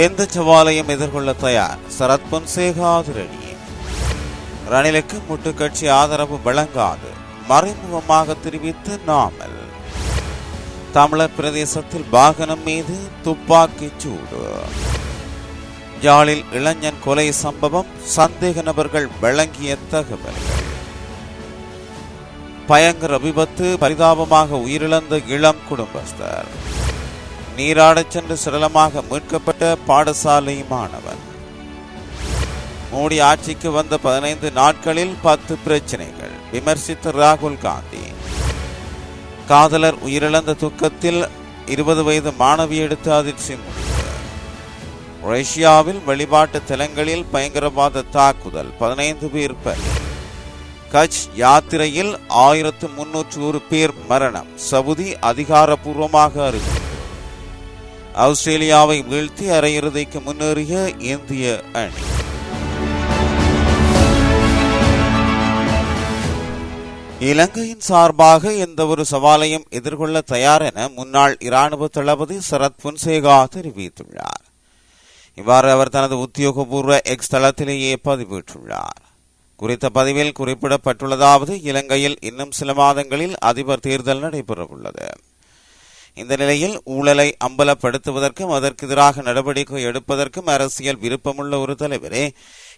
எந்த சவாலையும் எதிர்கொள்ள தயார். சரத் பொன்சேகா அதிரடி. ரணிலுக்கு முட்டுக்கட்சி ஆதரவு வழங்காது. மறைமுகமாக தெரிவித்து நாமல். தமிழர் பிரதேசத்தில் வாகனம் மீது துப்பாக்கிச் சூடு. யாழில் இளைஞன் கொலை சம்பவம் சந்தேக நபர்கள் வழங்கிய தகவல்கள் பயங்கர விபத்து பரிதாபமாக உயிரிழந்த இளம் குடும்பஸ்தர். நீராடச் சென்று சரளமாக மீட்கப்பட்ட பாடசாலை மாணவன் மோடி ஆட்சிக்கு வந்த பதினைந்து நாட்களில் பத்து பிரச்சனைகள். விமர்சித்த ராகுல் காந்தி. காதலர் உயிரிழந்த துக்கத்தில் இருபது வயது மாணவி எடுத்த அதிர்ச்சி முடிவு ரஷ்யாவில் வழிபாட்டு தலங்களில் பயங்கரவாத தாக்குதல் பதினைந்து பேர் பலி. கட்ச் யாத்திரையில் ஆயிரத்து முன்னூற்று ஒரு பேர் மரணம். சவுதி அதிகாரப்பூர்வமாக அறிவிப்பு. ஆஸ்திரேலியாவை வீழ்த்தி அரையிறுதிக்கு முன்னேறிய இந்திய அணி. இலங்கையின் சார்பாக எந்த ஒரு சவாலையும் எதிர்கொள்ள தயார் என முன்னாள் இராணுவ தளபதி சரத் புன்சேகா தெரிவித்துள்ளார். இவ்வாறு அவர் தனது உத்தியோகபூர்வ எக்ஸ் தளத்திலேயே பதிவிட்டுள்ளார் குறித்த பதிவில் குறிப்பிடப்பட்டுள்ளதாவது இலங்கையில் இன்னும் சில மாதங்களில் அதிபர் தேர்தல் நடைபெறவுள்ளது. இந்த நிலையில் ஊழலை அம்பலப்படுத்துவதற்கும் அதற்கு எதிராக நடவடிக்கை எடுப்பதற்கும் அரசியல் விருப்பமுள்ள ஒரு தலைவரே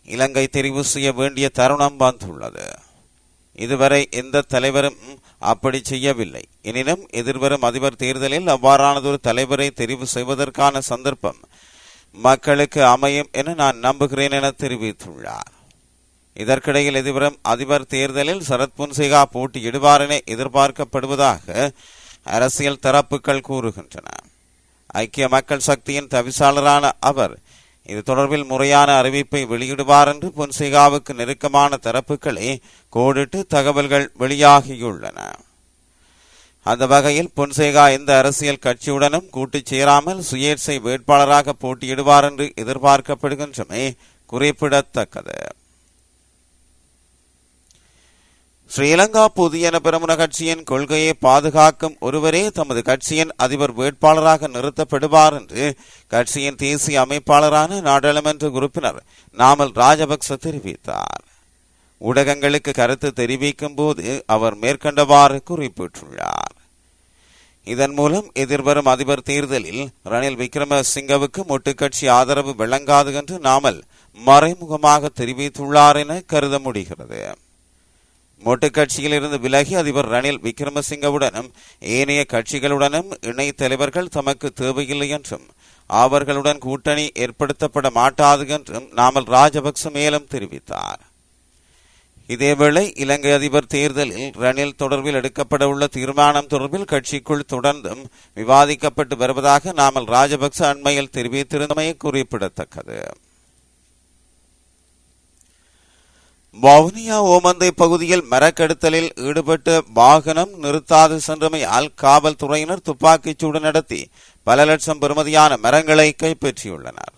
இலங்கை தெரிவு செய்ய வேண்டிய தருணம் வந்துள்ளது. இதுவரை எந்த தலைவரும் அப்படி செய்யவில்லை. எனினும் எதிர்வரும் அதிபர் தேர்தலில் அவ்வாறானதொரு தலைவரை தெரிவு செய்வதற்கான சந்தர்ப்பம் மக்களுக்கு அமையும் என நான் நம்புகிறேன் என தெரிவித்துள்ளார். இதற்கிடையில் எதிர்வரும் அதிபர் தேர்தலில் சரத் புன்சேகா போட்டியிடுவார் என எதிர்பார்க்கப்படுவதாக அரசியல் தரப்புகள் கூறுகின்றன. ஐக்கிய மக்கள் சக்தியின் தவிசாளரான அவர் இது தொடர்பில் முறையான அறிவிப்பை வெளியிடுவார் என்று பொன்சேகாவுக்கு நெருக்கமான தரப்புகளை கோடிட்டு தகவல்கள் வெளியாகியுள்ளன. அந்த வகையில் பொன்சேகா எந்த அரசியல் கட்சியுடனும் கூட்டுச் சேராமல் சுயேட்சை வேட்பாளராக போட்டியிடுவார் என்று எதிர்பார்க்கப்படுகின்றமை குறிப்பிடத்தக்கது. ஸ்ரீலங்கா பொதுஜன பெரமுன கட்சியின் கொள்கையை பாதுகாக்கும் ஒருவரே தமது கட்சியின் அதிபர் வேட்பாளராக நிறுத்தப்படுவார் என்று கட்சியின் தேசிய அமைப்பாளரான நாடாளுமன்ற உறுப்பினர் நாமல் ராஜபக்ச தெரிவித்தார். ஊடகங்களுக்கு கருத்து தெரிவிக்கும் போது அவர் மேற்கண்டவாறு குறிப்பிட்டுள்ளார். இதன் மூலம் எதிர்வரும் அதிபர் தேர்தலில் ரணில் விக்ரமசிங்கவுக்கு மொட்டுக்கட்சி ஆதரவு விளங்காது என்று நாமல் மறைமுகமாக தெரிவித்துள்ளார் என கருத முடிகிறது. மொட்டு கட்சியிலிருந்து விலகி அதிபர் ரணில் விக்ரமசிங்கவுடனும் ஏனைய கட்சிகளுடனும் இணை தலைவர்கள் தமக்கு தேவையில்லை என்றும் அவர்களுடன் கூட்டணி ஏற்படுத்தப்பட மாட்டாது என்றும் நாமல் ராஜபக்ச மேலும் தெரிவித்தார். இதேவேளை இலங்கை அதிபர் தேர்தலில் ரணில் தொடர்பில் எடுக்கப்பட உள்ள தீர்மானம் தொடர்பில் கட்சிக்குள் தொடர்ந்தும் விவாதிக்கப்பட்டு வருவதாக நாமல் ராஜபக்ச அண்மையில் தெரிவித்திருந்தமை குறிப்பிடத்தக்கது. வவுனியா ஓமந்தை பகுதியில் மரக்கெடுத்தலில் ஈடுபட்ட வாகனம் நிறுத்தாது சென்றமையால் காவல்துறையினர் துப்பாக்கிச் சூடு நடத்தி பல லட்சம் பெறுமதியான மரங்களை கைப்பற்றியுள்ளனர்.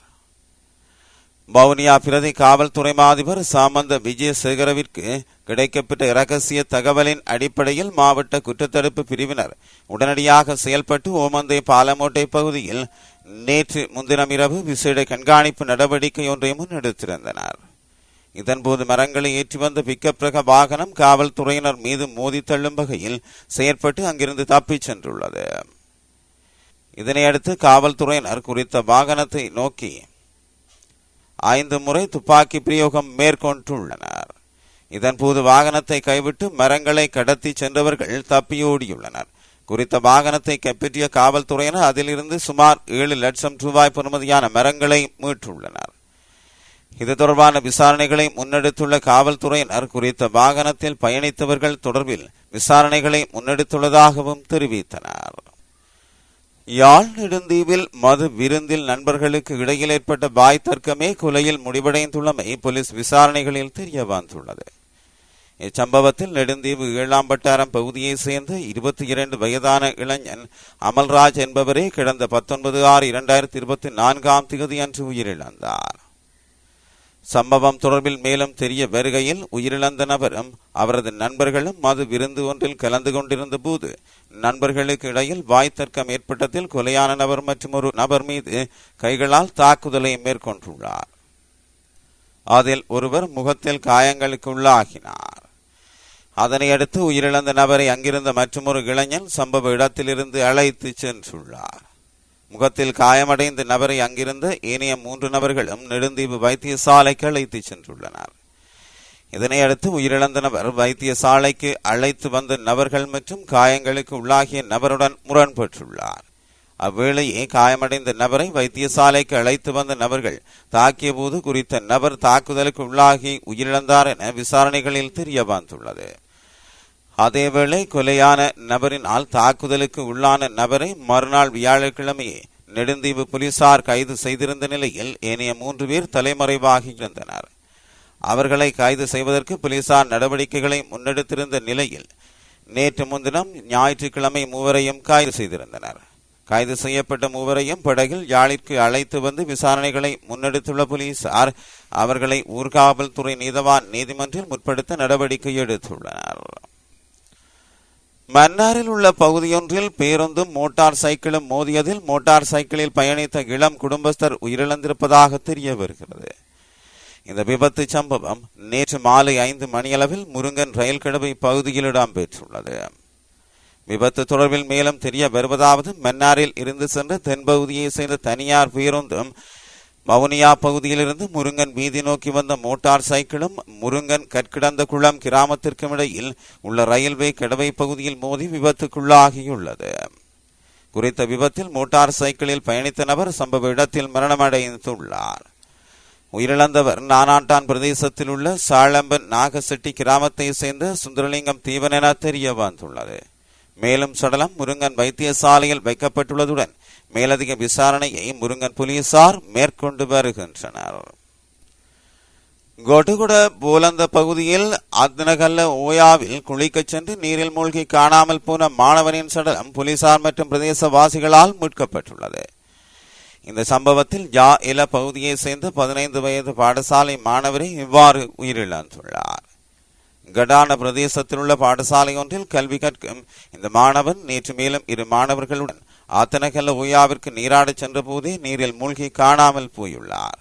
வவுனியா பிரதி காவல்துறை மாதிபர் சாமந்த விஜயசேகரவிற்கு கிடைக்கப்பட்ட இரகசிய தகவலின் அடிப்படையில் மாவட்ட குற்றத்தடுப்பு பிரிவினர் உடனடியாக செயல்பட்டு ஓமந்தை பாலமோட்டை பகுதியில் நேற்று முன்தினம் இரவு விசேட கண்காணிப்பு நடவடிக்கை ஒன்றை முன்னெடுத்திருந்தனர். இதன்போது மரங்களை ஏற்றி வந்த பிக்கப் ரக வாகனம் காவல்துறையினர் மீது மோதி தள்ளும் வகையில் செயற்பட்டு அங்கிருந்து தப்பிச் சென்றுள்ளது. இதனையடுத்து காவல்துறையினர் குறித்த வாகனத்தை நோக்கி ஐந்து முறை துப்பாக்கி பிரயோகம் மேற்கொண்டுள்ளனர். இதன்போது வாகனத்தை கைவிட்டு மரங்களை கடத்தி சென்றவர்கள் தப்பியோடியுள்ளனர். குறித்த வாகனத்தை கைப்பற்றிய காவல்துறையினர் அதிலிருந்து சுமார் ஏழு லட்சம் ரூபாய் பெறுமதியான மரங்களை மீட்டுள்ளனர். இது தொடர்பான விசாரணைகளை முன்னெடுத்துள்ள காவல்துறையினர் குறித்த வாகனத்தில் பயணித்தவர்கள் தொடர்பில் விசாரணைகளை முன்னெடுத்துள்ளதாகவும் தெரிவித்தனர். யாழ் நெடுந்தீவில் மது விருந்தில் நண்பர்களுக்கு இடையில் ஏற்பட்ட பாய் தர்க்கமே கொலையில் முடிவடைந்துள்ளமை போலீஸ் விசாரணைகளில் தெரிய வந்துள்ளது. இச்சம்பவத்தில் நெடுந்தீவு ஏழாம் வட்டாரம் பகுதியைச் சேர்ந்த இருபத்தி இரண்டு வயதான இளைஞன் அமல்ராஜ் என்பவரே கடந்த பத்தொன்பது ஆறு இரண்டாயிரத்தி இருபத்தி நான்காம் தேதி அன்று உயிரிழந்தார். சம்பவம் தொடர்பில் மேலும் தெரிய வருகையில் உயிரிழந்த நபரும் அவரது நண்பர்களும் மது விருந்து ஒன்றில் கலந்து கொண்டிருந்த போது நண்பர்களுக்கு இடையில் வாய் தர்க்கம் ஏற்பட்டதில் கொலையான நபர் மற்றும் ஒரு நபர் மீது கைகளால் தாக்குதலை மேற்கொண்டுள்ளார். அதில் ஒருவர் முகத்தில் காயங்களுக்கு உள்ளாகினார். அதனையடுத்து உயிரிழந்த நபரை அங்கிருந்த மற்றொரு இளைஞன் சம்பவ இடத்திலிருந்து அழைத்து சென்றுள்ளார். முகத்தில் காயமடைந்த நபரை அங்கிருந்து ஏனைய மூன்று நபர்களும் நெடுந்தீவு வைத்தியசாலைக்கு அழைத்து சென்றுள்ளனர். இதனையடுத்து உயிரிழந்த நபர் வைத்தியசாலைக்கு அழைத்து வந்த நபர்கள் மற்றும் காயங்களுக்கு உள்ளாகிய நபருடன் முரண்பட்டுள்ளார். அவ்வேளையே காயமடைந்த நபரை வைத்தியசாலைக்கு அழைத்து வந்த நபர்கள் தாக்கிய போது குறித்த நபர் தாக்குதலுக்கு உள்ளாகி உயிரிழந்தார் என விசாரணைகளில் தெரிய வந்துள்ளது. அதேவேளை கொலையான நபரினால் தாக்குதலுக்கு உள்ளான நபரை மறுநாள் வியாழக்கிழமையே நெடுந்தீவு போலீசார் கைது செய்திருந்த நிலையில் ஏனைய மூன்று பேர் தலைமறைவாகி இருந்தனர் அவர்களை கைது செய்வதற்கு போலீசார் நடவடிக்கைகளை முன்னெடுத்திருந்த நிலையில் நேற்று முன்தினம் ஞாயிற்றுக்கிழமை மூவரையும் கைது செய்திருந்தனர். கைது செய்யப்பட்ட மூவரையும் படகில் யாழிற்கு அழைத்து வந்து விசாரணைகளை முன்னெடுத்துள்ள போலீசார் அவர்களை ஊர்காவல்துறை நீதவான் நீதிமன்றில் முற்படுத்த நடவடிக்கை எடுத்துள்ளனர். மன்னாரில் உள்ள பகுதியொன்றில் பேருந்தும் மோட்டார் சைக்கிளும் மோதியதில் மோட்டார் சைக்கிளில் பயணித்த இளம் குடும்பஸ்தர் உயிரிழந்திருப்பதாக தெரிய வருகிறது. இந்த விபத்து சம்பவம் நேற்று மாலை ஐந்து மணியளவில் முருங்கன் ரயில் கிடவை பகுதியில் இடம்பெற்றுள்ளது. விபத்து தொடர்பில் மேலும் தெரிய வருவதாவது மன்னாரில் இருந்து சென்ற தென்பகுதியை சேர்ந்த தனியார் பேருந்தும் வவுனியா பகுதியிலிருந்து முருங்கன் வீதி நோக்கி வந்த மோட்டார் சைக்கிளும் முருங்கன் கற்கிடந்த குளம் கிராமத்திற்கும் இடையில் உள்ள ரயில்வே கடவை பகுதியில் மோதி விபத்துக்குள்ளாகியுள்ளது. குறித்த விபத்தில் மோட்டார் சைக்கிளில் பயணித்த நபர் சம்பவ இடத்தில் மரணமடைந்துள்ளார். உயிரிழந்தவர் நானாட்டான் பிரதேசத்தில் உள்ள சாளம்பன் நாகசெட்டி கிராமத்தை சேர்ந்த சுந்தரலிங்கம் தீவன் என தெரிய வந்துள்ளது. மேலும் சடலம் முருங்கன் வைத்தியசாலையில் வைக்கப்பட்டுள்ளதுடன் மேலதிக விசாரணையை முருங்கன் போலீசார் மேற்கொண்டு வருகின்றனர். கொடுகுட போலந்த பகுதியில் அத்னகல்ல ஓயாவில் குளிக்கச் சென்று நீரில் மூழ்கி காணாமல் போன மாணவனின் சடலம் போலீசார் மற்றும் பிரதேசவாசிகளால் மீட்கப்பட்டுள்ளது. இந்த சம்பவத்தில் ஜா இல பகுதியை சேர்ந்த பதினைந்து வயது பாடசாலை மாணவரை இவ்வாறு உயிரிழந்துள்ளார். கடான பிரதேசத்தில் உள்ள பாடசாலை ஒன்றில் கல்வி கற்கும் இந்த மாணவன் நேற்று மேலும் இரு மாணவர்களுடன் ஆத்தனகல்ல ஓயாவிற்கு நீராடச் சென்றபோதே நீரில் மூழ்கி காணாமல் போயுள்ளார்.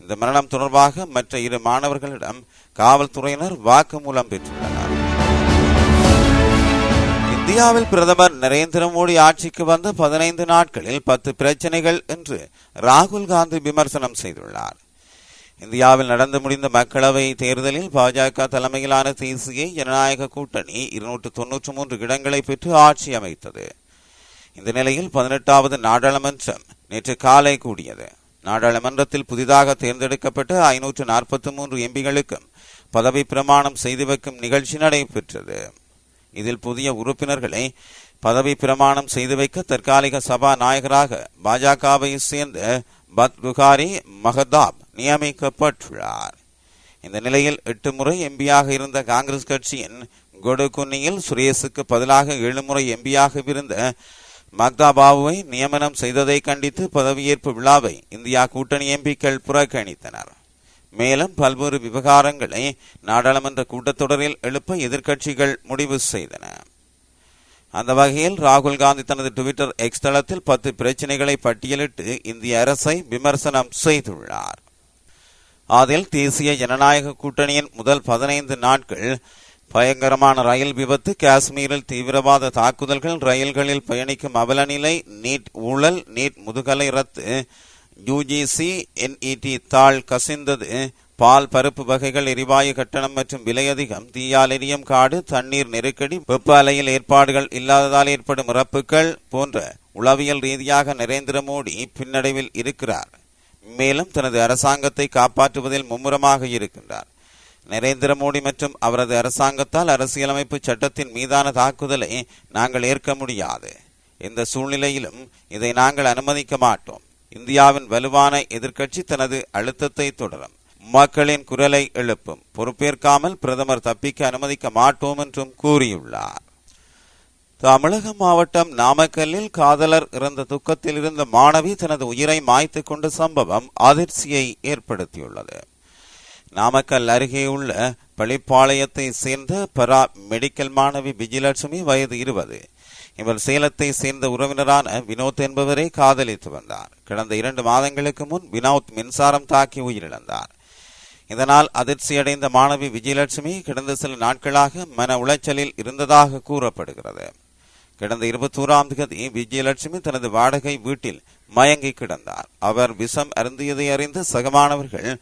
இந்த மரணம் தொடர்பாக மற்ற இரு மாணவர்களிடம் காவல்துறையினர் வாக்குமூலம் பெற்றுள்ளனர். இந்தியாவில் பிரதமர் நரேந்திர மோடி ஆட்சிக்கு வந்த பதினைந்து நாட்களில் பத்து பிரச்சனைகள் என்று ராகுல் காந்தி விமர்சனம் செய்துள்ளார். இந்தியாவில் நடந்து முடிந்த மக்களவை தேர்தலில் பாஜக தலைமையிலான தேசிய ஜனநாயக கூட்டணி இருநூற்று தொன்னூற்று மூன்று இடங்களை பெற்று ஆட்சி அமைத்தது. இந்த நிலையில் பதினெட்டாவது நாடாளுமன்றம் நேற்று காலை கூடியது. நாடாளுமன்றத்தில் புதிதாக தேர்ந்தெடுக்கப்பட்ட ஐநூற்று நாற்பத்தி மூன்று எம்பிகளுக்கும் பதவி பிரமாணம் செய்து வைக்கும் நிகழ்ச்சி நடைபெற்றது. இதில் புதிய உறுப்பினர்களை பதவி பிரமாணம் செய்து வைக்க தற்காலிக சபாநாயகராக பாஜகவை சேர்ந்த பத் புகாரி மகதாப் நியமிக்கப்பட்டுள்ளார். இந்த நிலையில் எட்டு முறை எம்பியாக இருந்த காங்கிரஸ் கட்சியின் கொடுகுன்னியில் சுரேஷுக்கு பதிலாக ஏழு முறை எம்பியாக இருந்த மக்தாபாபுவை நியமனம் செய்ததை கண்டித்து பதவியேற்பு விழாவை இந்தியா கூட்டணி எம்பிக்கள் புறக்கணித்தனர். மேலும் பல்வேறு விவகாரங்களை நாடாளுமன்ற கூட்டத்தொடரில் எழுப்ப எதிர்க்கட்சிகள் முடிவு செய்தன. அந்த வகையில் ராகுல் காந்தி தனது டுவிட்டர் எக்ஸ் தளத்தில் பத்து பிரச்சனைகளை பட்டியலிட்டு இந்திய அரசை விமர்சனம் செய்துள்ளார். அதில் தேசிய ஜனநாயக கூட்டணியின் முதல் பதினைந்து நாட்கள் பயங்கரமான ரயில் விபத்து. காஷ்மீரில் தீவிரவாத தாக்குதல்கள். ரயில்களில் பயணிக்கும் அவலநிலை நீட் ஊழல் நீட் முதுகலை ரத்து. யுஜிசி என்இடி தாள் கசிந்தது. பால் பருப்பு வகைகள் எரிவாயு கட்டணம் மற்றும் விலை அதிகம். தீயால் எரியும் காடு தண்ணீர் நெருக்கடி வெப்ப அலையில் ஏற்பாடுகள் இல்லாததால் ஏற்படும் இறப்புகள் போன்ற உளவியல் ரீதியாக நரேந்திர மோடி பின்னடைவில் இருக்கிறார். மேலும் தனது அரசாங்கத்தை காப்பாற்றுவதில் மும்முரமாக இருக்கின்றார். நரேந்திர மோடி மற்றும் அவரது அரசாங்கத்தால் அரசியலமைப்பு சட்டத்தின் மீதான தாக்குதலை நாங்கள் ஏற்க முடியாது. இந்த சூழ்நிலையிலும் இதை நாங்கள் அனுமதிக்க மாட்டோம். இந்தியாவின் வலுவான எதிர்க்கட்சி தனது அழுத்தத்தை தொடரும். மக்களின் குரலை எழுப்பும். பொறுப்பேற்காமல் பிரதமர் தப்பிக்க அனுமதிக்க மாட்டோம் என்றும் கூறியுள்ளார். தமிழக மாவட்டம் நாமக்கல்லில் காதலர் இறந்த துக்கத்தில் இருந்த மாணவி தனது உயிரை மாய்த்து கொண்ட சம்பவம் அதிர்ச்சியை ஏற்படுத்தியுள்ளது. நாமக்கல் அருகே உள்ள பழிப்பாளையத்தை சேர்ந்த பரா மெடிக்கல் மாணவி விஜயலட்சுமி வயது இருபது. இவர் சேலத்தை சேர்ந்த உறவினரான வினோத் என்பவரை காதலித்து வந்தார். கடந்த இரண்டு மாதங்களுக்கு முன் வினோத் மின்சாரம் தாக்கி உயிரிழந்தார். இதனால் அதிர்ச்சியடைந்த மாணவி விஜயலட்சுமி கடந்த சில நாட்களாக மன உளைச்சலில் இருந்ததாக கூறப்படுகிறது. கடந்த இருபத்தோராம் தேதி விஜயலட்சுமி தனது வாடகை வீட்டில் மயங்கி கிடந்தார். அவர் விஷம் அருந்தியதை அறிந்து சகமானவர்கள்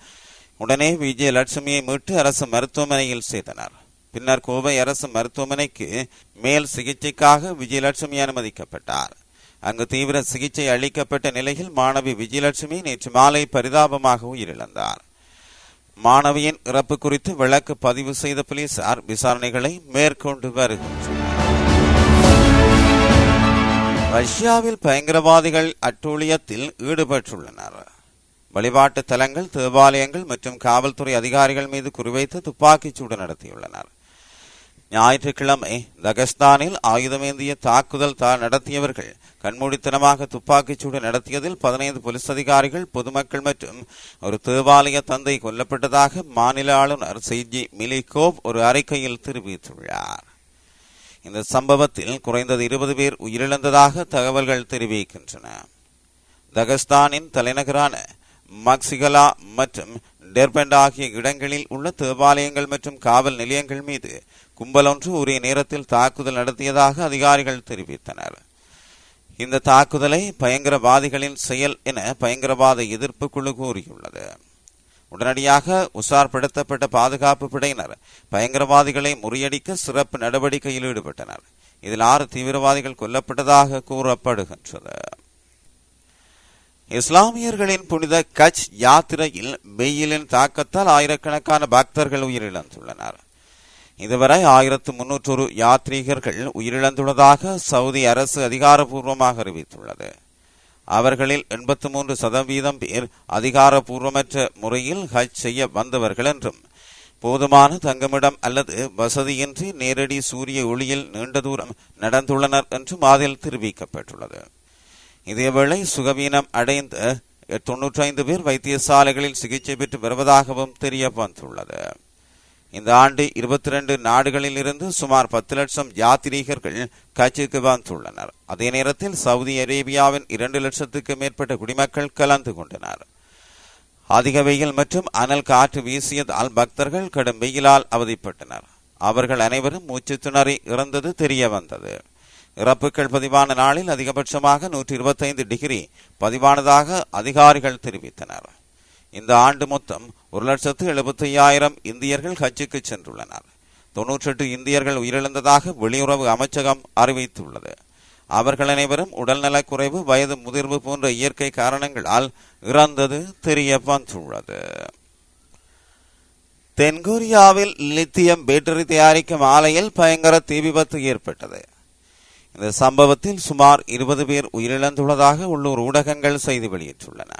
உடனே விஜயலட்சுமியை மீட்டு அரசு மருத்துவமனையில் சேர்த்தனர். பின்னர் கோவை அரசு மருத்துவமனைக்கு மேல் சிகிச்சைக்காக விஜயலட்சுமி அனுமதிக்கப்பட்டார். அங்கு தீவிர சிகிச்சை அளிக்கப்பட்ட நிலையில் மாணவி விஜயலட்சுமி நேற்று மாலை பரிதாபமாக உயிரிழந்தார். மாணவியின் இறப்பு குறித்து வழக்கு பதிவு செய்த போலீசார் விசாரணைகளை மேற்கொண்டு வருகின்றனர். ரஷ்யாவில் பயங்கரவாதிகள் அட்டூழியத்தில் ஈடுபட்டுள்ளனர். வழிபாட்டு தலங்கள் தேவாலயங்கள் மற்றும் காவல்துறை அதிகாரிகள் மீது குறிவைத்து துப்பாக்கிச் சூடு நடத்தியுள்ளனர். ஞாயிற்றுக்கிழமை தகஸ்தானில் ஆயுதமேந்திய தாக்குதல் தா நடத்தியவர்கள் கண்மூடித்தனமாக துப்பாக்கிச் சூடு நடத்தியதில் பதினைந்து போலீஸ் அதிகாரிகள் பொதுமக்கள் மற்றும் ஒரு தேவாலய தந்தை கொல்லப்பட்டதாக மாநில ஆளுநர் செய்ஜி மிலிகோவ் ஒரு அறிக்கையில் தெரிவித்துள்ளார். இந்த சம்பவத்தில் குறைந்தது இருபது பேர் உயிரிழந்ததாக தகவல்கள் தெரிவிக்கின்றன. தகஸ்தானின் தலைநகரான மக்சிகலா மற்றும் டெர்பண்ட் ஆகிய இடங்களில் உள்ள தேவாலயங்கள் மற்றும் காவல் நிலையங்கள் மீது கும்பலொன்று ஒரே நேரத்தில் தாக்குதல் நடத்தியதாக அதிகாரிகள் தெரிவித்தனர். இந்த தாக்குதலை பயங்கரவாதிகளின் செயல் என பயங்கரவாத எதிர்ப்பு குழு கூறியுள்ளது. உடனடியாக உசார்படுத்தப்பட்ட பாதுகாப்பு படையினர் பயங்கரவாதிகளை முறியடிக்க சிறப்பு நடவடிக்கையில் ஈடுபட்டனர். இதில் ஆறு தீவிரவாதிகள் கொல்லப்பட்டதாக கூறப்படுகின்றது. இஸ்லாமியர்களின் புனித கச் யாத்திரையில் வெயிலின் தாக்கத்தால் ஆயிரக்கணக்கான பக்தர்கள் உயிரிழந்துள்ளனர். இதுவரை ஆயிரத்து முன்னூற்றொரு யாத்ரீகர்கள் உயிரிழந்துள்ளதாக சவுதி அரசு அதிகாரப்பூர்வமாக அறிவித்துள்ளது. அவர்களில் எண்பத்து மூன்று சதவீதம் பேர் அதிகாரப்பூர்வமற்ற முறையில் ஹஜ் செய்ய வந்தவர்கள் என்றும் போதுமான தங்குமிடம் அல்லது வசதியின்றி நேரடி சூரிய ஒளியில் நீண்ட தூரம் நடந்துள்ளனர் என்றும் அதில் தெரிவிக்கப்பட்டுள்ளது. இதேவேளை சுகவீனம் அடைந்த தொன்னூற்றி ஐந்து பேர் வைத்தியசாலைகளில் சிகிச்சை பெற்று வருவதாகவும் தெரிய வந்துள்ளது இந்த ஆண்டு இருபத்தி ரெண்டு நாடுகளில் இருந்து சுமார் பத்து லட்சம் யாத்திரிகர்கள் கட்சிக்கு வந்துள்ளனர். அதே நேரத்தில் சவுதி அரேபியாவின் இரண்டு லட்சத்துக்கு மேற்பட்ட குடிமக்கள் கலந்து கொண்டனர். அதிக வெயில் மற்றும் அனல் காற்று வீசியதால் பக்தர்கள் கடும் வெயிலால் அவதிப்பட்டனர். அவர்கள் அனைவரும் மூச்சு திணறி இறந்தது தெரிய வந்தது இறப்புகள் பதிவான நாளில் அதிகபட்சமாக நூற்றி இருபத்தைந்து டிகிரி பதிவானதாக அதிகாரிகள் தெரிவித்தனர். இந்த ஆண்டு மொத்தம் ஒரு லட்சத்து எழுபத்தி ஐயாயிரம் இந்தியர்கள் ஹஜ்ஜுக்கு சென்றுள்ளனர். தொன்னூற்றி எட்டு இந்தியர்கள் உயிரிழந்ததாக வெளியுறவு அமைச்சகம் அறிவித்துள்ளது. அவர்கள் அனைவரும் உடல்நலக் குறைவு வயது முதிர்வு போன்ற இயற்கை காரணங்களால் இறந்தது தெரிய வந்துள்ளது. தென்கொரியாவில் லித்தியம் பேட்டரி தயாரிக்கும் ஆலையில் பயங்கர தீ விபத்து ஏற்பட்டது. இந்த சம்பவத்தில் சுமார் இருபது பேர் உயிரிழந்துள்ளதாக உள்ளூர் ஊடகங்கள் செய்தி வெளியிட்டுள்ளன.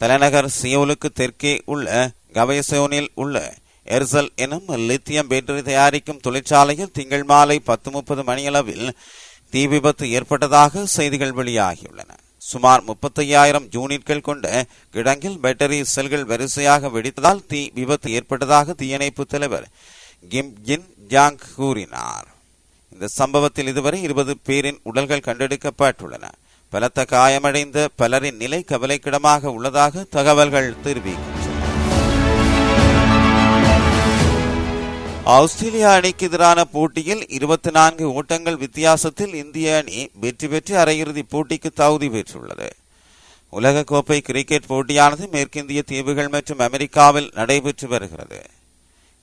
தலைநகர் சியோலுக்கு தெற்கே உள்ள கவயசோனில் உள்ள எர்சல் எனும் லித்தியம் பேட்டரி தயாரிக்கும் தொழிற்சாலையில் திங்கள் மாலை பத்து முப்பது மணியளவில் தீ விபத்து ஏற்பட்டதாக செய்திகள் வெளியாகியுள்ளன. சுமார் முப்பத்தையாயிரம் யூனிட்கள் கொண்ட கிடங்கில் பேட்டரி செல்கள் வரிசையாக வெடித்ததால் தீ விபத்து ஏற்பட்டதாக தீயணைப்பு தலைவர் கிம் ஜின் ஜாங் கூறினார். இந்த சம்பவத்தில் இதுவரை இருபது பேரின் உடல்கள் கண்டெடுக்கப்பட்டுள்ளன. பலத்த காயமடைந்த பலரின் நிலை கவலைக்கிடமாக உள்ளதாக தகவல்கள் தெரிவிக்கின்றன. ஆஸ்திரேலியா அணிக்கு எதிரான போட்டியில் இருபத்தி நான்கு ஓட்டங்கள் வித்தியாசத்தில் இந்திய அணி வெற்றி பெற்று அரையிறுதி போட்டிக்கு தகுதி பெற்றுள்ளது. உலகக்கோப்பை கிரிக்கெட் போட்டியானது மேற்கிந்திய தீவுகள் மற்றும் அமெரிக்காவில் நடைபெற்று வருகிறது.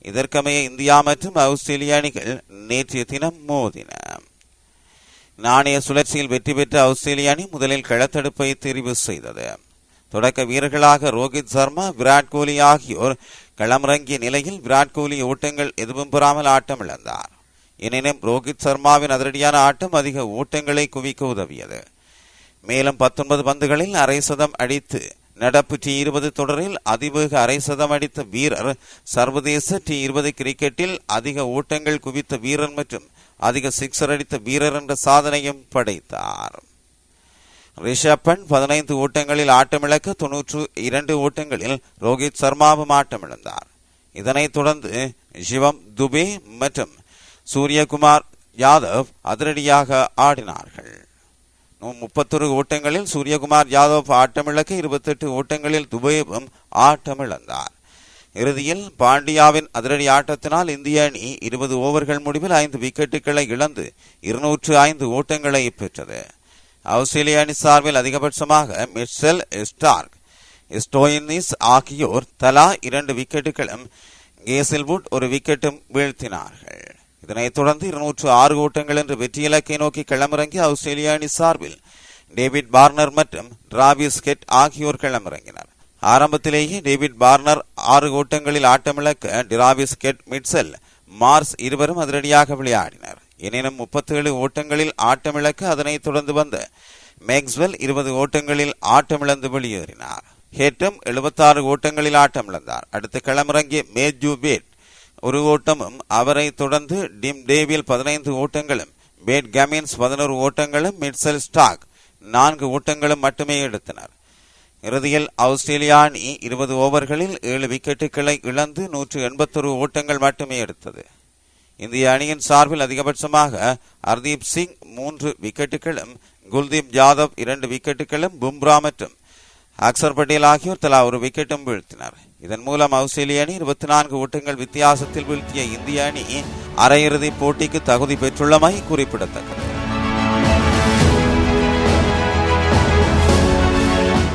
இதற்கமைய இந்தியா மற்றும் ஆஸ்திரேலிய அணிகள் நேற்றைய தினம் மோதின. நாணய சுழற்சியில் வெற்றி பெற்ற ஆஸ்திரேலிய அணி முதலில் களத்தடுப்பை தெரிவு செய்தது. தொடக்க வீரர்களாக ரோஹித் சர்மா விராட் கோலி ஆகியோர் களமிறங்கிய நிலையில் விராட் கோலி ஓட்டங்கள் எதுவும் பெறாமல் ஆட்டம் இழந்தார். எனினும் ரோஹித் சர்மாவின் அதிரடியான ஆட்டம் அதிக ஓட்டங்களை குவிக்க உதவியது. மேலும் பத்தொன்பது பந்துகளில் அரை சதம் அடித்து நடப்பு டி இருபது தொடரில் அதிவேக அரை சதம் அடித்த வீரர் சர்வதேச டி இருபது கிரிக்கெட்டில் அதிக ஓட்டங்கள் குவித்த வீரர் மற்றும் அதிக சிக்ஸர் அடித்த வீரர் என்ற சாதனையும் படைத்தார். ரிஷப் பண்ட் பதினைந்து ஓட்டங்களில் ஆட்டமிழக்க தொன்னூற்று இரண்டு ஓட்டங்களில் ரோஹித் சர்மாவும் ஆட்டமிழந்தார். இதனைத் தொடர்ந்து சிவம் துபே மற்றும் சூரியகுமார் யாதவ் அதிரடியாக ஆடினார்கள். முப்பத்தொரு ஓட்டங்களில் சூரியகுமார் யாதவ் ஆட்டமிழக்க இருபத்தெட்டு ஓட்டங்களில் துபேவும் ஆட்டமிழந்தார். இறுதியில் பாண்டியாவின் அதிரடி ஆட்டத்தினால் இந்திய அணி இருபது ஓவர்கள் முடிவில் ஐந்து விக்கெட்டுகளை இழந்து இருநூற்று ஐந்து ஓட்டங்களை பெற்றது. ஆஸ்திரேலிய அணி சார்பில் அதிகபட்சமாக மிஷெல் ஸ்டார்க் ஸ்டோயினிஸ் ஆகியோர் தலா இரண்டு விக்கெட்டுகளும் கேசில்வுட் ஒரு விக்கெட்டும் வீழ்த்தினார்கள். இதனைத் தொடர்ந்து இருநூற்று ஆறு ஓட்டங்கள் என்ற வெற்றி இலக்கை நோக்கி களமிறங்கி ஆஸ்திரேலிய அணி சார்பில் டேவிட் பார்னர் மற்றும் டிராவிஸ் கெட் ஆகியோர் களமிறங்கினர். ஆரம்பத்திலேயே டேவிட் பார்னர் ஆறு ஓட்டங்களில் ஆட்டமிழக்க டிராவிஸ் கெட் மிட்செல் மார்ஸ் இருவரும் அதிரடியாக விளையாடினர். எனினும் முப்பத்தேழு ஓட்டங்களில் ஆட்டமிழக்க அதனைத் தொடர்ந்து வந்த மேக்ஸ்வெல் இருபது ஓட்டங்களில் ஆட்டமிழந்து வெளியேறினார். ஹேட்டும் எழுபத்தாறு ஓட்டங்களில் ஆட்டமிழந்தார். அடுத்து களமிறங்கிய மேஜூ பேட் ஒரு ஓட்டமும் அவரை தொடர்ந்து டிம் டேவில் பதினைந்து ஓட்டங்களும் பேட் கமின்ஸ் பதினோரு ஓட்டங்களும் மிட்செல் ஸ்டாக் நான்கு ஓட்டங்களும் மட்டுமே எடுத்தனர். இறுதியில் ஆஸ்திரேலியா அணி இருபது ஓவர்களில் ஏழு விக்கெட்டுகளை இழந்து நூற்று எண்பத்தொரு ஓட்டங்கள் மட்டுமே எடுத்தது. இந்திய அணியின் சார்பில் அதிகபட்சமாக ஹர்தீப் சிங் மூன்று விக்கெட்டுகளும் குல்தீப் ஜாதவ் இரண்டு விக்கெட்டுகளும் பும்ரா மற்றும் அக்சர் பட்டேல் ஆகியோர் தலா ஒரு விக்கெட்டும் வீழ்த்தினர். இதன் மூலம் ஆஸ்திரேலிய அணி இருபத்தி நான்கு ஓட்டங்கள் வித்தியாசத்தில் வீழ்த்திய இந்திய அணி அரையிறுதிப் போட்டிக்கு தகுதி பெற்றுள்ளமை குறிப்பிடத்தக்கது.